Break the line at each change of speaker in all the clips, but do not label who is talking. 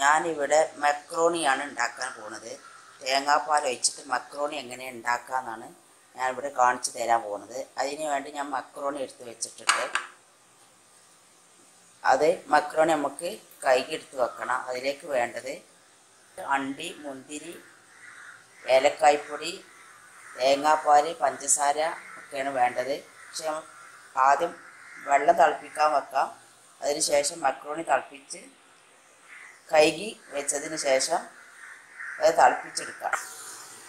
ഞാനിവിടെ മക്രോണിയാണ് ഉണ്ടാക്കാൻ പോകുന്നത് തേങ്ങാപ്പാൽ ഒഴിച്ചിട്ട് മക്രോണി എങ്ങനെ ഉണ്ടാക്കാമെന്നാണ് ഞാനിവിടെ കാണിച്ചു തരാൻ പോകുന്നത് അതിന് വേണ്ടി ഞാൻ മക്രോണി എടുത്ത് വെച്ചിട്ടുണ്ട്. അത് മക്രോണി നമുക്ക് കൈക്ക് എടുത്ത് വെക്കണം. അതിലേക്ക് വേണ്ടത് അണ്ടി മുന്തിരി ഏലക്കായ്പൊടി തേങ്ങാപ്പാൽ പഞ്ചസാര ഒക്കെയാണ് വേണ്ടത്. പക്ഷെ ആദ്യം വെള്ളം തിളപ്പിക്കാൻ വെക്കാം. അതിനുശേഷം മക്രോണി തിളപ്പിച്ച് കൈകി വെച്ചതിന് ശേഷം അത് തിളപ്പിച്ചെടുക്കാം.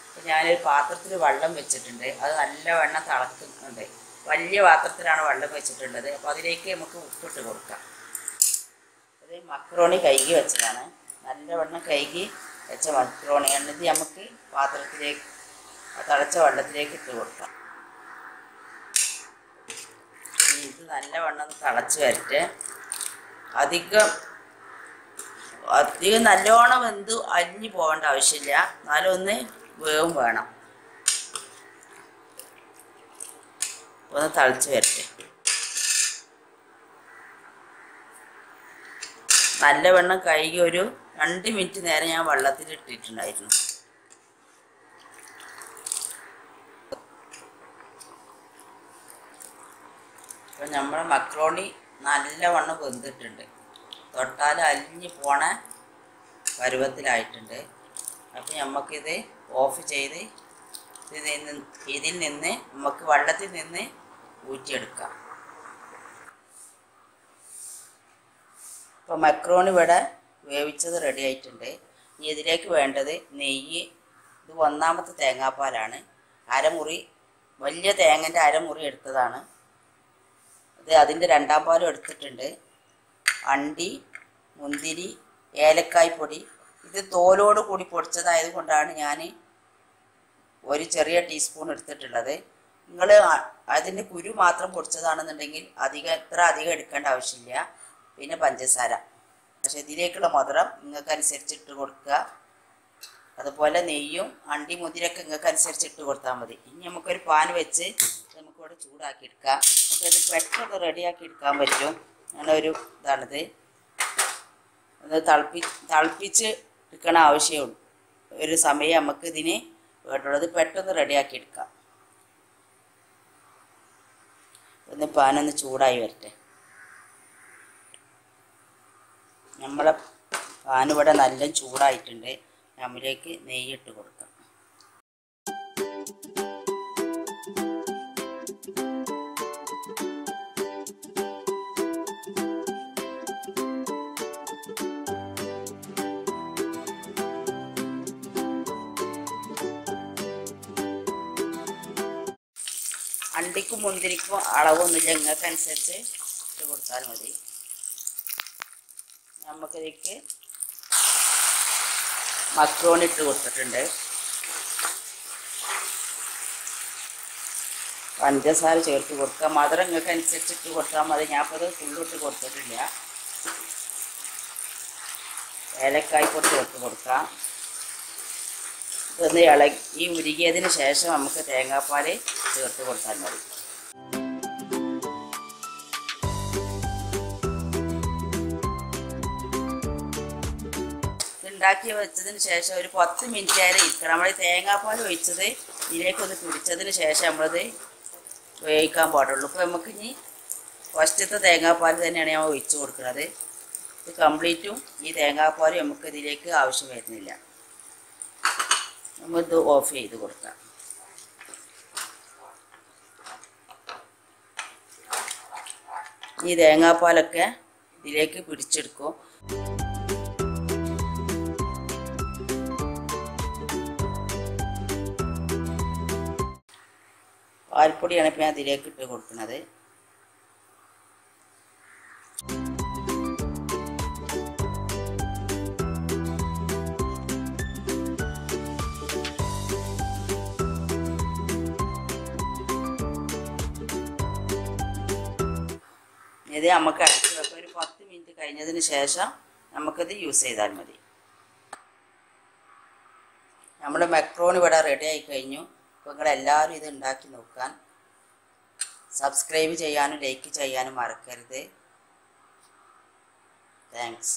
അപ്പം ഞാനൊരു പാത്രത്തിൽ വെള്ളം വെച്ചിട്ടുണ്ട്. അത് നല്ല വെണ്ണം തിളക്കുന്നുണ്ട്. വലിയ പാത്രത്തിലാണ് വെള്ളം വെച്ചിട്ടുള്ളത്. അപ്പോൾ അതിലേക്ക് നമുക്ക് ഉപ്പിട്ട് കൊടുക്കാം. അത് മക്രോണി കൈകി വെച്ചതാണ്. നല്ലവണ്ണം കൈകി വെച്ച മക്രോണി എന്നിട്ട് നമുക്ക് പാത്രത്തിലേക്ക് തിളച്ച വെള്ളത്തിലേക്ക് ഇട്ട് കൊടുക്കാം. ഇത് നല്ലവണ്ണം ഒന്ന് തിളച്ച് വരട്ടെ. അധികം അധികം നല്ലോണം വെന്ത് അരിഞ്ഞു പോകേണ്ട ആവശ്യമില്ല. എന്നാലും ഒന്ന് വേവും വേണം. ഒന്ന് തളിച്ച് വരട്ടെ. നല്ല വെണ്ണം കഴുകി ഒരു രണ്ട് മിനിറ്റ് നേരം ഞാൻ വെള്ളത്തിൽ ഇട്ടിട്ടുണ്ടായിരുന്നു. അപ്പം നമ്മുടെ മക്രോണി നല്ലവണ്ണം വെന്തിട്ടുണ്ട്. തൊട്ടാൽ അലിഞ്ഞ് പോണ പരുവത്തിലായിട്ടുണ്ട്. അപ്പം നമുക്കിത് ഓഫ് ചെയ്ത് ഇതിൽ നിന്ന് നമുക്ക് വെള്ളത്തിൽ നിന്ന് ഊറ്റിയെടുക്കാം. ഇപ്പോൾ മക്രോണി ഇവിടെ വേവിച്ചത് റെഡി ആയിട്ടുണ്ട്. ഇനി ഇതിലേക്ക് വേണ്ടത് നെയ്യ് ഇത് ഒന്നാമത്തെ തേങ്ങാപ്പാലാണ്. അരമുറി വലിയ തേങ്ങന്റെ അരമുറി എടുത്തതാണ്. ഇത് അതിന്റെ രണ്ടാം പാലും എടുത്തിട്ടുണ്ട്. അണ്ടി മുന്തിരി ഏലക്കായ് പൊടി ഇത് തോലോട് കൂടി പൊടിച്ചതായത് കൊണ്ടാണ് ഞാൻ ഒരു ചെറിയ ടീസ്പൂൺ എടുത്തിട്ടുള്ളത്. നിങ്ങൾ അതിന്റെ കുരു മാത്രം പൊടിച്ചതാണെന്നുണ്ടെങ്കിൽ അധികം എത്ര അധികം എടുക്കേണ്ട ആവശ്യമില്ല. പിന്നെ പഞ്ചസാര. പക്ഷെ ഇതിലേക്കുള്ള മധുരം നിങ്ങൾക്ക് അനുസരിച്ചിട്ട് കൊടുക്കുക. അതുപോലെ നെയ്യും അണ്ടി മുതിരൊക്കെ നിങ്ങൾക്ക് അനുസരിച്ചിട്ട് കൊടുത്താൽ മതി. ഇനി നമുക്കൊരു പാൻ വെച്ച് നമുക്കിവിടെ ചൂടാക്കി എടുക്കാം നമുക്കത് പെട്ടെന്ന് റെഡിയാക്കി എടുക്കാൻ പറ്റും. അങ്ങനെ ഒരു ഇതാണിത്. ഒന്ന് തിളപ്പി തിളപ്പിച്ച് എടുക്കണ ആവശ്യമുള്ളൂ ഒരു സമയം നമുക്ക് ഇതിന് വേണ്ടുള്ളത് പെട്ടെന്ന് റെഡിയാക്കി എടുക്കാം. ഒന്ന് പാനൊന്ന് ചൂടായി വരട്ടെ. നമ്മളെ പാനിവിടെ നല്ല ചൂടായിട്ടുണ്ട്. നമ്മിലേക്ക് നെയ്യിട്ട് കൊടുക്കാം. അണ്ടിക്കും മുന്തിരിക്കും അളവൊന്നുമില്ല. നിങ്ങൾക്ക് അനുസരിച്ച് ഇട്ട് കൊടുത്താൽ മതി. നമുക്കിതിലേക്ക് മക്രോൺ ഇട്ട് കൊടുത്തിട്ടുണ്ട്. പഞ്ചസാര ചേർത്ത് കൊടുക്കുക. മധുരം നിങ്ങൾക്ക് അനുസരിച്ച് ഇട്ട് കൊടുത്താൽ മതി. ഞാൻ അപ്പോൾ അത് ഫുള്ളിട്ട് കൊടുത്തിട്ടില്ല. ഏലക്കായ് പൊടി ചേർത്ത് കൊടുക്കാം. ഇതൊന്ന് ഇളകി ഈ ഉരുകിയതിന് ശേഷം നമുക്ക് തേങ്ങാപ്പാൽ ചേർത്ത് കൊടുത്താൽ മതി. ഉണ്ടാക്കി വെച്ചതിന് ശേഷം ഒരു പത്ത് മിനിറ്റ് ആയാലും ഇരിക്കണം. നമ്മൾ തേങ്ങാപ്പാൽ ഒഴിച്ചത് ഇതിലേക്കൊന്ന് പിടിച്ചതിന് ശേഷം നമ്മളത് വേവിക്കാൻ പാടുള്ളൂ. ഇപ്പോൾ നമുക്ക് ഇനി ഫസ്റ്റത്തെ തേങ്ങാപ്പാൽ തന്നെയാണ് ഞാൻ ഒഴിച്ചു കൊടുക്കുന്നത്. ഇത് കംപ്ലീറ്റും ഈ തേങ്ങാപ്പാൽ നമുക്ക് ഇതിലേക്ക് ആവശ്യം വരുന്നില്ല. നമ്മളിത് ഓഫ് ചെയ്ത് കൊടുക്കാം. ഈ തേങ്ങാപ്പാലൊക്കെ ഇതിലേക്ക് പിടിച്ചെടുക്കും. പാൽപ്പൊടിയാണ് ഇപ്പം ഞാൻ അതിലേക്ക് ഇട്ട് കൊടുക്കുന്നത്. ഇത് നമുക്ക് അടിച്ച് വെക്കാം. ഒരു പത്ത് മിനിറ്റ് കഴിഞ്ഞതിന് ശേഷം നമുക്കിത് യൂസ് ചെയ്താൽ മതി. നമ്മുടെ മെക്രോൺ ഇവിടെ റെഡി ആയി കഴിഞ്ഞു. അപ്പോൾ നിങ്ങളെല്ലാവരും ഇത് ഉണ്ടാക്കി നോക്കാൻ. സബ്സ്ക്രൈബ് ചെയ്യാനും ലൈക്ക് ചെയ്യാനും മറക്കരുത്. താങ്ക്സ്